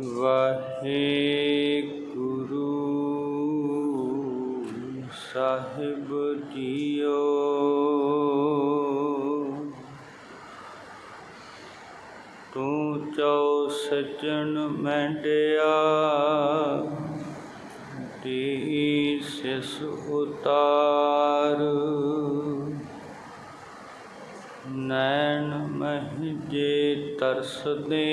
ਵਾਹਿਗੁਰੂ ਸਾਹਿਬ ਜੀਓ। ਤੂੰ ਚੌ ਸਜਣ ਮੈਂਡਿਆ ਤੀ ਸਿਸ ਉਤਾਰ। ਨੈਣ ਮਹਿਜੇ ਤਰਸਦੇ।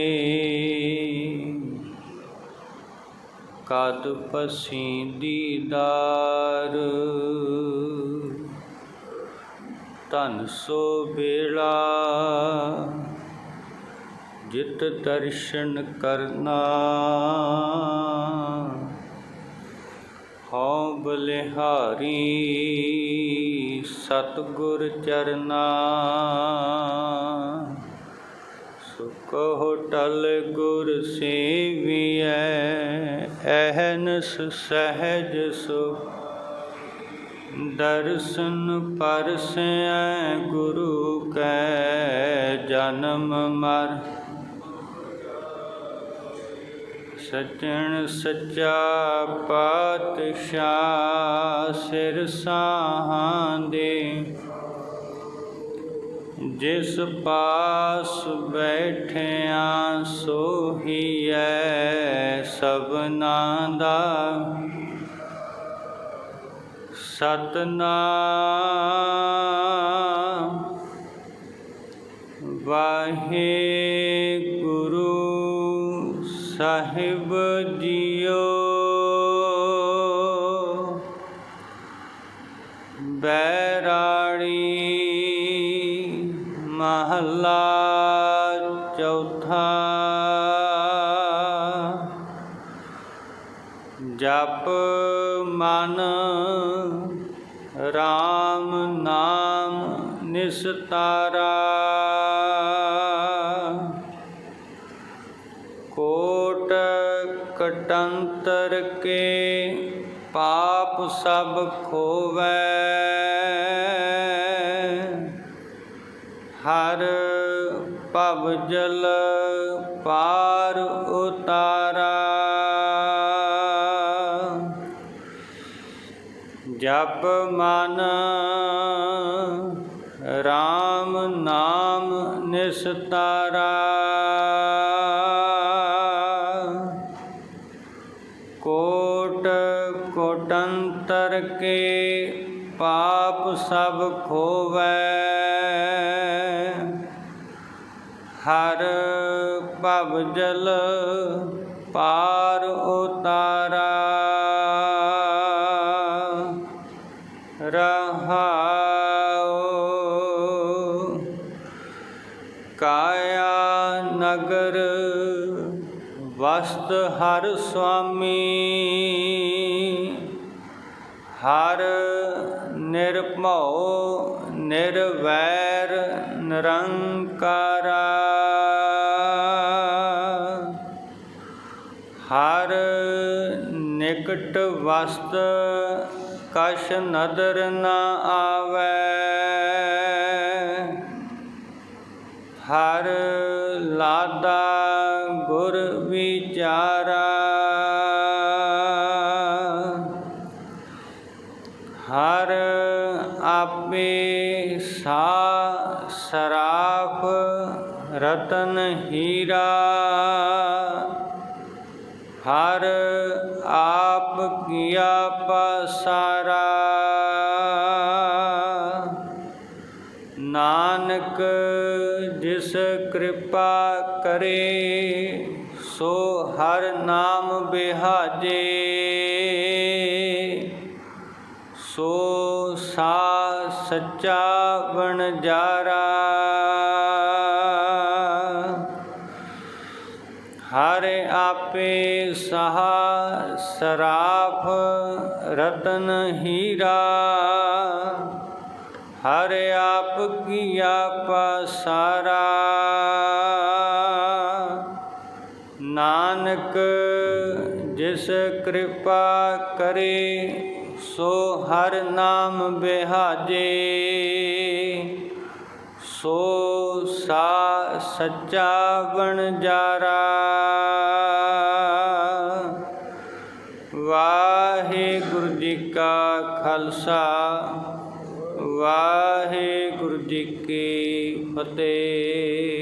ਕਦ ਪਸੀ ਦੀਦਾਰ ਧਨ ਸੋ ਬੇਲਾ ਜਿਤ ਦਰਸ਼ਨ ਕਰਨਾ। ਹਉ ਬਲਿਹਾਰੀ ਸਤਗੁਰ ਚਰਨਾ। ਸੁਖ ਹੋਟਲ ਗੁਰ ਸੇਵੀਐ, ਅਹਨਸ ਸਹਿਜ ਸੁਖ। ਦਰਸ਼ਨ ਪਰਸੈ ਗੁਰੂ ਕੈ, ਜਨਮ ਮਰ ਸਚਣ ਸੱਚਾ ਪਾਤਸ਼ਾਹ ਸਿਰ ਸਾਹਾਂਦੇ ਜਿਸ ਪਾਸ ਬੈਠਿਆ ਸੋਹੀਐ ਸਭਨਾ ਦਾ। ਸਤਨਾਮ ਵਾਹਿਗੁਰੂ ਸਾਹਿਬ ਜੀਓ। ਬੈਰਾੜੀ ਮਹੱਲਾ ਚੌਥਾ। ਜਪ ਮਨ RAM ਨਾਮ ਨਿਸਤਾਰਾ। ਕੋਟ ਕਟੰਤਰ ਕੇ ਪਾਪ ਸਭ ਖੋਵੈ। ਹਰ ਭਵ ਜਲ ਪਾਰ ਉਤਾਰਾ। ਜਪ ਮਨ RAM ਨਾਮ ਨਿਸਤਾਰਾ। ਕੇ ਪਾਪ ਸਭ ਖੋਵੈ। ਹਰ ਭਵ ਜਲ ਪਾਰ ਉਤਾਰਾ। ਰਹਾਉ ਕਾਇਆ ਨਗਰ ਵਸਤ ਹਰ ਸੁਆਮੀ। ਹਰ ਨਿਰਭਉ ਨਿਰਵੈਰ ਨਿਰੰਕਾਰਾ। ਹਰ ਨਿਕਟ ਵਸਤ ਕਛ ਨਦਰ ਨਾ ਆਵੈ। ਹਰ ਲਾਦਾ ਗੁਰ ਵਿਚਾਰਾ ਆਪੇ ਸਾ ਸਰਾਫ ਰਤਨ ਹੀਰਾ। ਹਰ ਆਪ ਕੀਆ ਪਸਾਰਾ। ਨਾਨਕ ਜਿਸ ਕਿਰਪਾ ਕਰੇ, ਸੋ ਹਰ ਨਾਮ ਬਿਹਾਜੇ। ਸੋ ਸਾ ਸੱਚਾ ਵਣਜਾਰਾ। ਹਰ ਆਪੇ ਸਹਾ ਸਰਾਫ ਰਤਨ ਹੀਰਾ। ਹਰ ਆਪ ਕੀਆ ਪਸਾਰਾ। ਨਾਨਕ ਜਿਸ ਕਿਰਪਾ ਕਰੇ ਸੋ ਹਰ ਨਾਮ ਬਿਹਾਜੇ, ਸੋ ਸਾ ਸੱਚਾ ਬਣ ਜਾਰਾ ਵਾਹਿਗੁਰੂ ਜੀ ਕਾ ਖਾਲਸਾ, ਵਾਹਿਗੁਰੂ ਜੀ ਕੀ ਫਤਿਹ।